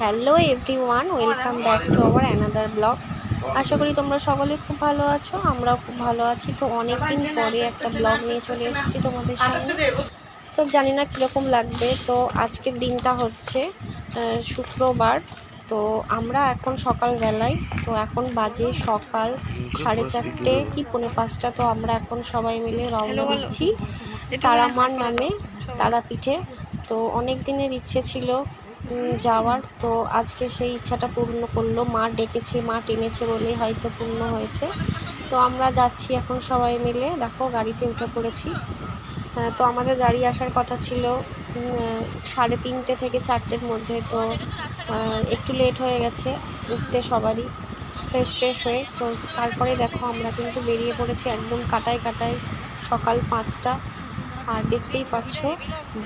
Hello everyone welcome back to our another blog. আশা করি তোমরা সকলে খুব ভালো আছো আমরাও খুব ভালো আছি। তো অনেক দিন পরে একটা ব্লগ নিয়ে চলে এসেছি তোমাদের সামনে। তো জানি না কীরকম লাগবে। তো আজকের দিনটা হচ্ছে শুক্রবার। তো আমরা এখন সকালবেলায় তো এখন বাজে সকাল সাড়ে চারটে কি পৌনে পাঁচটা। তো আমরা এখন সবাই মিলে রওনা দিচ্ছি। তারামার নামে তারাপীঠে। তো অনেক দিনের ইচ্ছে ছিল যাওয়ার। তো আজকে সেই ইচ্ছাটা পূর্ণ করল। মা ডেকেছে, মা টেনেছে বলেই হয়তো পূর্ণ হয়েছে। তো আমরা যাচ্ছি এখন সবাই মিলে। দেখো, গাড়িতে উঠে পড়েছি। তো আমাদের গাড়ি আসার কথা ছিল সাড়ে তিনটে থেকে চারটের মধ্যে। তো একটু লেট হয়ে গেছে উঠতে সবারই। ফ্রেশ ট্রেশ হয়ে। তো তারপরে দেখো, আমরা কিন্তু বেরিয়ে পড়েছি একদম কাটায় কাটায় সকাল পাঁচটা। আর দেখতেই পাচ্ছ,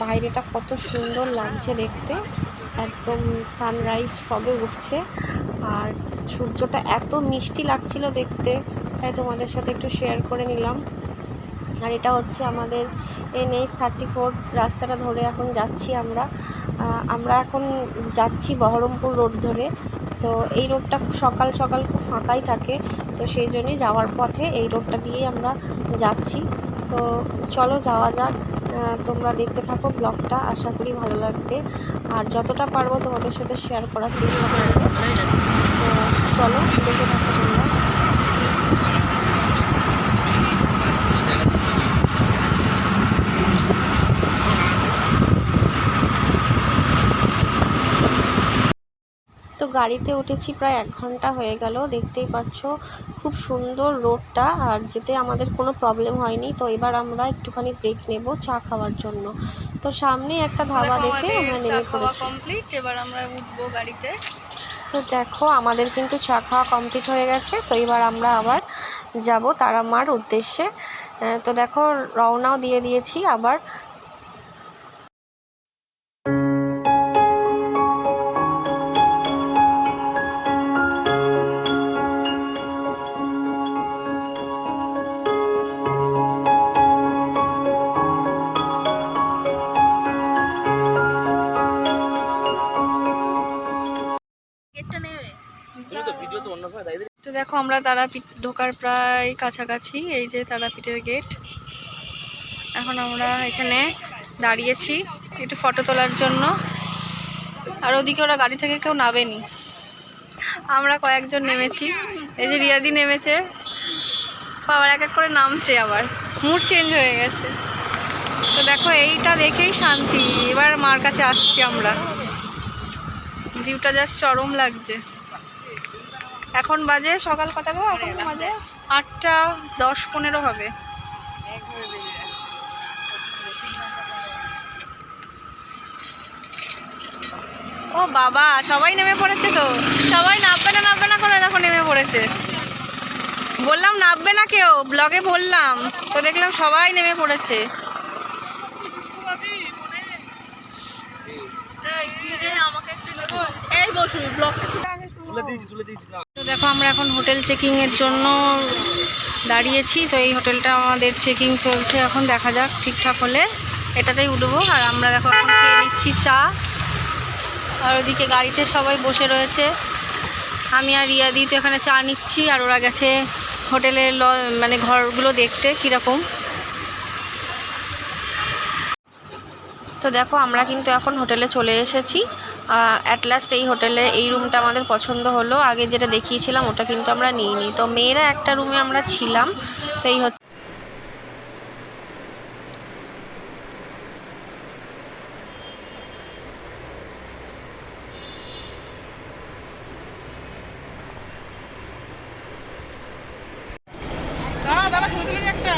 বাইরেটা কত সুন্দর লাগছে দেখতে। একদম সানরাইজ সবে উঠছে। আর সূর্যটা এত মিষ্টি লাগছিল দেখতে, তাই তোমাদের সাথে একটু শেয়ার করে নিলাম। আর এটা হচ্ছে আমাদের এন এইচ থার্টি ফোর রাস্তাটা ধরে এখন যাচ্ছি আমরা। আমরা এখন যাচ্ছি বহরমপুর রোড ধরে। তো এই রোডটা সকাল সকাল খুব ফাঁকাই থাকে, তো সেই জন্যই যাওয়ার পথে এই রোডটা দিয়েই আমরা যাচ্ছি। তো চলো যাওয়া যাক। তোমরা দেখতে থাকো ব্লগটা, আশা করি ভালো লাগবে। আর যতটা পারব তোমাদের সাথে শেয়ার করার চেষ্টা করব। তো চলো দেখে থাকো তোমরা। গাড়িতে উঠেছি প্রায় এক ঘণ্টা হয়ে গেল। দেখতেই পাচ্ছ খুব সুন্দর রোডটা আর যেতে আমাদের কোনো প্রবলেম হয়নি। তো এবার আমরা একটুখানি ব্রেক নেব চা খাওয়ার জন্য। তো সামনে একটা ধাবা দেখে আমরা নেমে পড়েছি। কমপ্লিট এবার আমরা উঠবো গাড়িতে। তো দেখো আমাদের কিন্তু চা খাওয়া কমপ্লিট হয়ে গেছে। তো এবার আমরা আবার যাব তারামার উদ্দেশ্যে। তো দেখো রওনাও দিয়ে দিয়েছি। আবার দেখো আমরা তারাপীঠ ঢোকার প্রায় কাছাকাছি, এই যে তারাপীঠের গেট এখন আমরা এখানে দাঁড়িয়েছি একটু ফটো তোলার জন্য। আর ওদিকে ওরা গাড়ি থেকে কেউ নামেনি। আমরা কয়েকজন নেমেছি। এই যে রিয়াদি নেমেছে। আবার এক এক করে নামছে আবার। মুড চেঞ্জ হয়ে গেছে। তো দেখো, এইটা দেখেই শান্তি। এবার মার কাছে আসছি আমরা। ভিউটা জাস্ট চরম লাগছে। এখন বাজে সকাল কটা গো? এখন বাজে আটটা দশ পনেরো হবে। ও বাবা সবাই নেমে পড়েছে তো? সবাই নামবে না নামবে না করে দেখো নেমে পড়েছে। বললাম নামবে না কেউ ব্লগে বললাম তো দেখলাম সবাই নেমে পড়েছে। তুলে দেখো, আমরা এখন হোটেল চেকিংয়ের জন্য দাঁড়িয়েছি, তো এই হোটেলটা আমাদের চেকিং চলছে এখন, দেখা যাক, ঠিকঠাক হলে এটাতেই উঠবো। আর আমরা দেখো, এখন খেয়ে নিচ্ছি চা। আর ওদিকে গাড়িতে সবাই বসে রয়েছে। আমি আর রিয়াদি তো এখানে চা নিচ্ছি, আর ওরা গেছে হোটেলের ল মানে ঘরগুলো দেখতে, কীরকম। তো দেখো আমরা কিন্তু এখন হোটেলে চলে এসেছি। অ্যাট লাস্ট এই হোটেলে এই রুমটা আমাদের পছন্দ হলো। আগে যেটা দেখিয়েছিলাম ওটা কিন্তু আমরা নিইনি। তো মেয়েরা একটা রুমে আমরা ছিলাম। তো এই হচ্ছে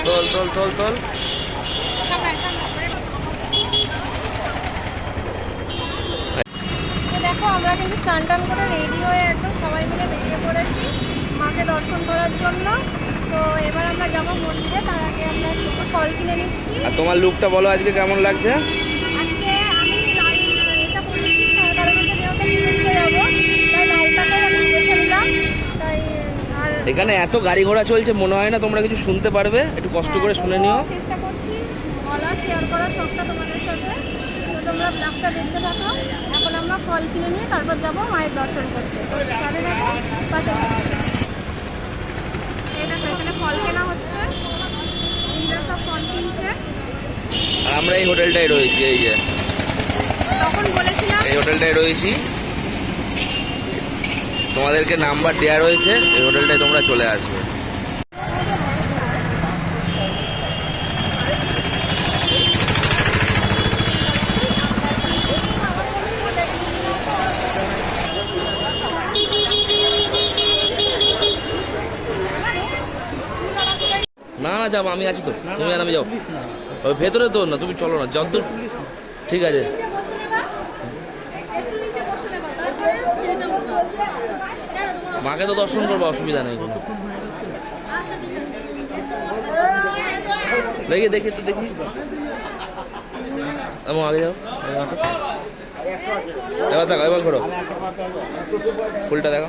তোল তোল তোল তোল তো দেখো আমরা কিন্তু স্নান টান করে রেডি হয়ে একদম সবাই মিলে বেরিয়ে পড়েছি মাকে দর্শন করার জন্য। তো এবার আমরা যাব মন্দিরে তার আগে আমরা কিছু ফল কিনে নিচ্ছি। আর তোমার লুকটা বলো আজকে কেমন লাগছে? আজকে আমি লাল এটা পরেছি তার কারণে যেহেতু পুজোতে যাব। তাই লালটাকেই আমি বেছে নিলাম। তাই আর এখানে এত গাড়ি ঘোড়া চলছে মনে হয় না তোমরা কিছু শুনতে পারবে। একটু কষ্ট করে শুনে নিও। হ্যাঁ, চেষ্টা করছি। বলার শেয়ার করার সবটা তোমাদের সাথে। তো তোমরা ব্লগটা দেখতে থাকো। আমরা ফল কিনে নিয়ে তারপর যাব মায়ের দর্শন করতে। পাশে। এখানে ফল কেনা হচ্ছে। সব ফল কিনছে। আর আমরা এই হোটেলটায় রয়েছি এই যে। তখন বলেছিলাম এই হোটেলটায় রয়েছি। তোমাদেরকে নাম্বার দেওয়া রয়েছে এই হোটেলটায় তোমরা চলে আসবে। না যাব, আমি আছি তো। তুমি আর আমি যাও ওই ভেতরে তো না, তুমি চলো না যতদূর ঠিক আছে। মাকে তো দর্শন করব, অসুবিধা নেই কোনো। দেখি দেখি তো দেখি। এমন আগে যাও। এবার দেখো এবার করো ফুলটা দেখো।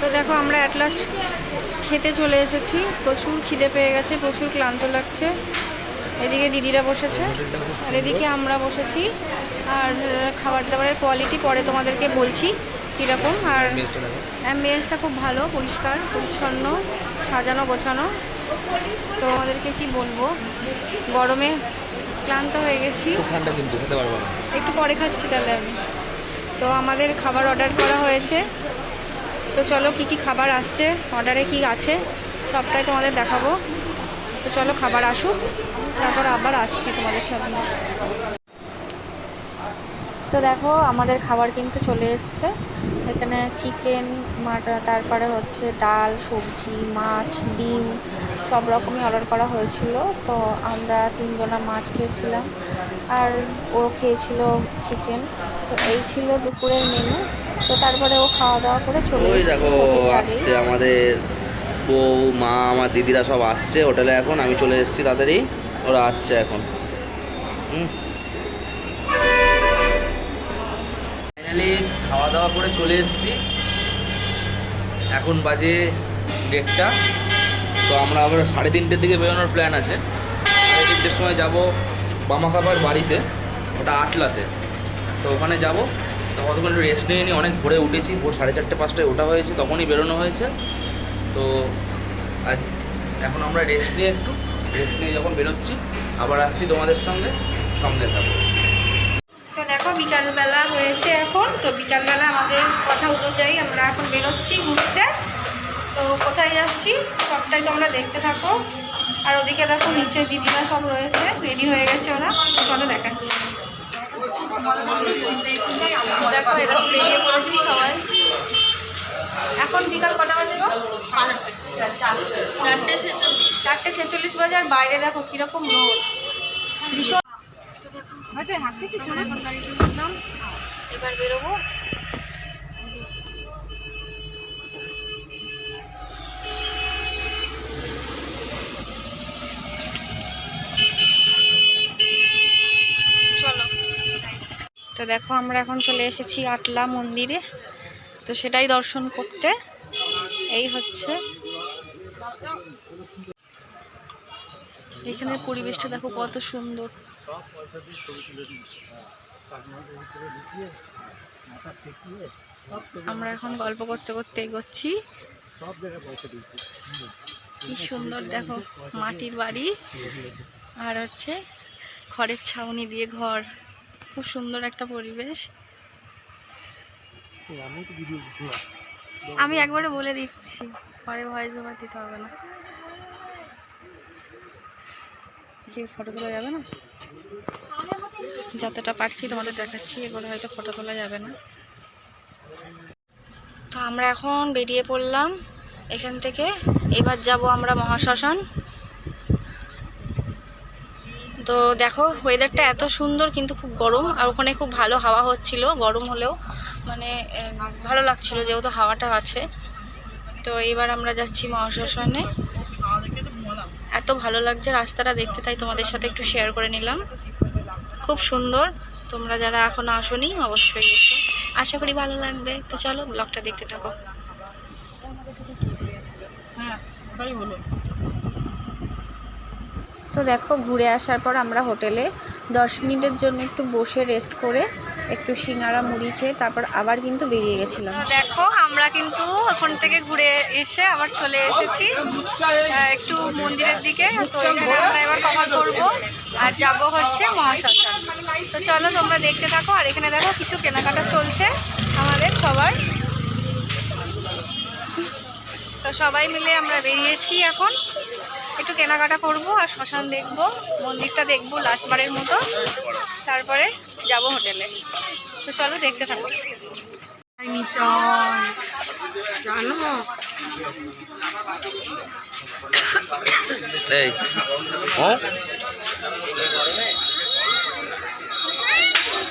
তো দেখো আমরা অ্যাট লাস্ট খেতে চলে এসেছি। প্রচুর খিদে পেয়ে গেছে প্রচুর ক্লান্ত লাগছে। এদিকে দিদিরা বসেছে আর এদিকে আমরা বসেছি। আর খাবার দাবারের কোয়ালিটি পরে তোমাদেরকে বলছি কীরকম। আর অ্যাম্বিয়েন্সটা খুব ভালো পরিষ্কার পরিচ্ছন্ন সাজানো গোছানো। তো আমাদেরকে কি বলব গরমে ক্লান্ত হয়ে গেছি। একটু পরে খাচ্ছি তাহলে আমি। তো আমাদের খাবার অর্ডার করা হয়েছে। তো চলো কি কি খাবার আসছে? অর্ডারে কি আছে? সবটাই তোমাদের দেখাবো। তো চলো খাবার আসুক। তারপর আবার আসছি তোমাদের সামনে। তো দেখো, আমাদের খাবার কিন্তু চলে এসছে। এখানে চিকেন মাটা, তারপরে হচ্ছে ডাল, সবজি, মাছ, ডিম, সব রকমই অর্ডার করা হয়েছিল। তো আমরা তিনজনা মাছ খেয়েছিলাম। আর ও খেয়েছিল চিকেন তো এই ছিল দুপুরের মেনু তো তারপরে ও খাওয়া দাওয়া করে চলে ওই দেখো আসছে আমাদের বউ মা আমার দিদিরা সব আসছে হোটেলে এখন আমি চলে এসেছি তাদেরই ওরা আসছে এখন। ফাইনালি খাওয়া দাওয়া করে চলে এসেছি। এখন বাজে ডেটটা তো আমরা আবার সাড়ে তিনটের দিকে বেরোনোর প্ল্যান আছে। সাড়ে তিনটের সময় যাব বামাখাবার বাড়িতে ওটা আটলাতে। তো ওখানে যাব। তো কতক্ষণ একটু রেস্ট নিয়ে নিই অনেক ভোরে উঠেছি, ভোর সাড়ে চারটে, পাঁচটায় ওঠা হয়েছে, তখনই বেরোনো হয়েছে। তো আজ এখন আমরা রেস্ট নিয়ে একটু রেস্ট নিয়ে যখন বেরোচ্ছি, আবার আসছি তোমাদের সঙ্গে সঙ্গে থাকব তো দেখো, বিকালবেলা হয়েছে এখন, তো বিকালবেলা আমাদের কথা অনুযায়ী আমরা এখন বেরোচ্ছি ঘুরতে। তো কোথায় যাচ্ছি, সবটাই তোমরা দেখতে থাকো। আর ওদিকে দেখো, নিচে দিদিরা সব রয়েছে রেডি হয়ে গেছে ওরা চলো দেখাচ্ছি। দেখো এরকম বেরিয়ে পড়েছি সবাই। এখন বিকাল কটা বাজে চারটে চারটে ছেচল্লিশ বাজে আর বাইরে দেখো কীরকম রোদ। ভীষণ হয়তো হাঁটতেছি শোনা। এখন গাড়ি এবার বেরোবো। তো দেখো, আমরা এখন চলে এসেছি আটলা মন্দিরে। তো সেটাই দর্শন করতে। এই হচ্ছে। এখানের পরিবেশটা দেখো কত সুন্দর। আমরা এখন গল্প করতে করতে এগোচ্ছি। কি সুন্দর দেখো, মাটির বাড়ি। আর হচ্ছে খড়ের ছাউনি দিয়ে ঘর। খুব সুন্দর একটা পরিবেশ। আমি একবারে বলে দিচ্ছি পরে ভয়েস ওভার দিতে হবে না। কি ফটো তোলা যাবে না? যতটা পারছি তোমাদের দেখাচ্ছি এগুলো হয়তো ফটো তোলা যাবে না। তো আমরা এখন বেরিয়ে পড়লাম এখান থেকে। এবার যাব আমরা মহাশ্মশান। তো দেখো ওয়েদারটা এত সুন্দর কিন্তু খুব গরম, আর ওখানে খুব ভালো হাওয়া হচ্ছিল, গরম হলেও। মানে ভালো লাগছিল যেহেতু হাওয়াটা আছে। তো এবার আমরা যাচ্ছি মহাশ্মশানে। এত ভালো লাগছে রাস্তাটা দেখতে, তাই তোমাদের সাথে একটু শেয়ার করে নিলাম। খুব সুন্দর। তোমরা যারা এখনও আসোনি, অবশ্যই এসো। আশা করি ভালো লাগবে। তো চলো ব্লগটা দেখতে থাকো। তো দেখো, ঘুরে আসার পর আমরা হোটেলে দশ মিনিটের জন্য একটু বসে রেস্ট করে একটু সিঙ্গারা মুড়ি খেয়ে তারপর আবার কিন্তু বেরিয়ে গেছিলাম। দেখো, আমরা কিন্তু ওখান থেকে ঘুরে এসে আবার চলে এসেছি। একটু মন্দিরের দিকে। তো এখানে আমরা এবার কভার করব আর যাব হচ্ছে মহাশ্মশান। তো চলো, তোমরা দেখতে থাকো। আর এখানে দেখো, কিছু কেনাকাটা চলছে আমাদের সবার। তো সবাই মিলে আমরা বেরিয়েছি এখন। একটু কেনাকাটা করব আর শ্মশান দেখব মন্দিরটা দেখব লাস্টবারের মতো। তারপরে যাব হোটেলে। তো চলো দেখতে থাকো। জানো? এই ও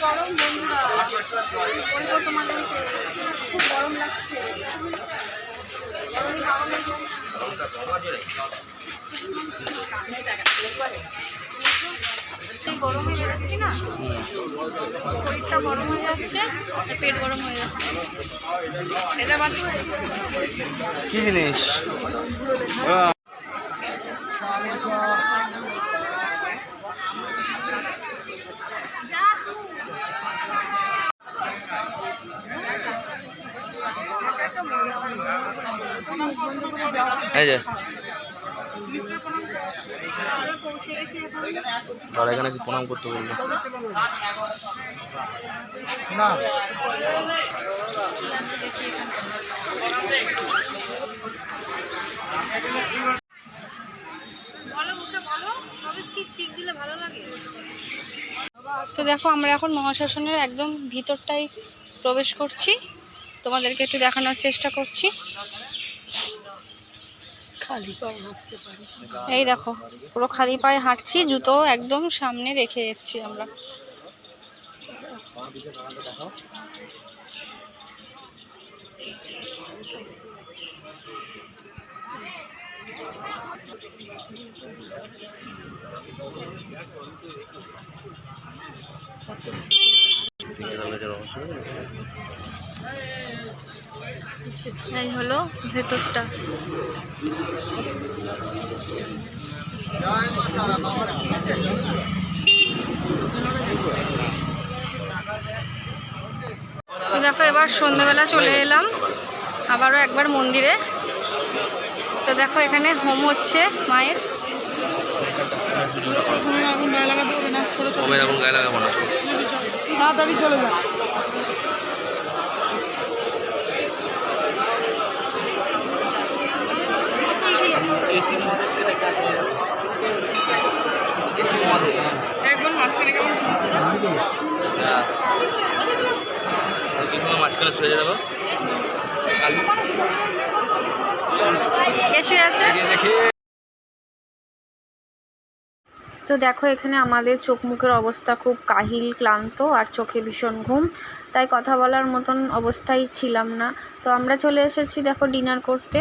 গরম বন্ধুরা বলব তোমাদেরকে খুব গরম লাগছে। গরমে বেরোচ্ছি না? শরীরটা গরম হয়ে যাচ্ছে পেট গরম হয়ে যাচ্ছে। এটা কি জিনিস? এই যে। তাহলে এখানে কি প্রণাম করতে বলল কি আছে দেখি এখানে বলো মুখে বলো রমেশ কি স্পিক দিলে ভালো লাগে তো দেখো, আমরা এখন মহাশাসনের একদম ভিতরটাই প্রবেশ করছি। তোমাদেরকে একটু দেখানোর চেষ্টা করছি। এই দেখো পুরো খালি পায়ে হাঁটছি জুতো একদম সামনে রেখে এসেছি আমরা। এই হলো ভেতরটা। দেখো এবার সন্ধ্যাবেলা চলে এলাম। আবারও একবার মন্দিরে। তো দেখো এখানে হোম হচ্ছে মায়ের। ওমের এখন গায়ে লাগাবো না। একবার মাঝখানে কেমন হ্যাঁ। কি সময় মাঝখানে শুয়ে যাব কে শুয়ে আছে তো দেখো, এখানে আমাদের চোখ মুখের অবস্থা খুব কাহিল, ক্লান্ত আর চোখে ভীষণ ঘুম। তাই কথা বলার মতন অবস্থায় ছিলাম না। তো আমরা চলে এসেছি দেখো ডিনার করতে।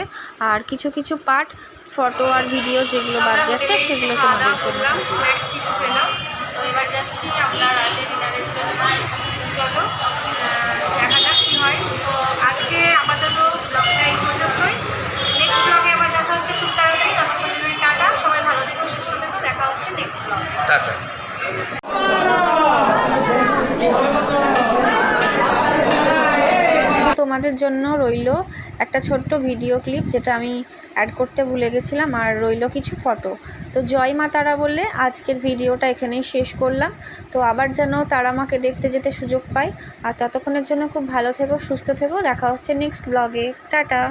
আর কিছু কিছু পার্ট, ফটো আর ভিডিও যেগুলো বাদ গেছে, সেগুলো তোমাদের জন্য। কিছু পেলাম তো এবার যাচ্ছি আমরা রাতে ডিনারের জন্য। চলো আহ, দেখা যাক কী হয় তো আজকে আপাতত ব্লগটা এই পর্যন্তই নেক্সট ব্লগে আবার দেখা হচ্ছে খুব তাড়াতাড়ি ততক্ষণ জন্য টাটা সবাই ভালো থেকো সুস্থ থেকো দেখা হচ্ছে নেক্সট ব্লগ টাটা তোমাদের জন্য রইল একটা ছোট্ট ভিডিও ক্লিপ যেটা আমি অ্যাড করতে ভুলে গেছিলাম আর রইল কিছু ফটো তো জয় মা তারা বললে আজকের ভিডিওটা এখানেই শেষ করলাম। তো আবার যেন তারা মাকে দেখতে যেতে সুযোগ পায়। আর ততক্ষণের জন্য খুব ভালো থেকো, সুস্থ থেকো। দেখা হচ্ছে নেক্সট ব্লগে টাটা।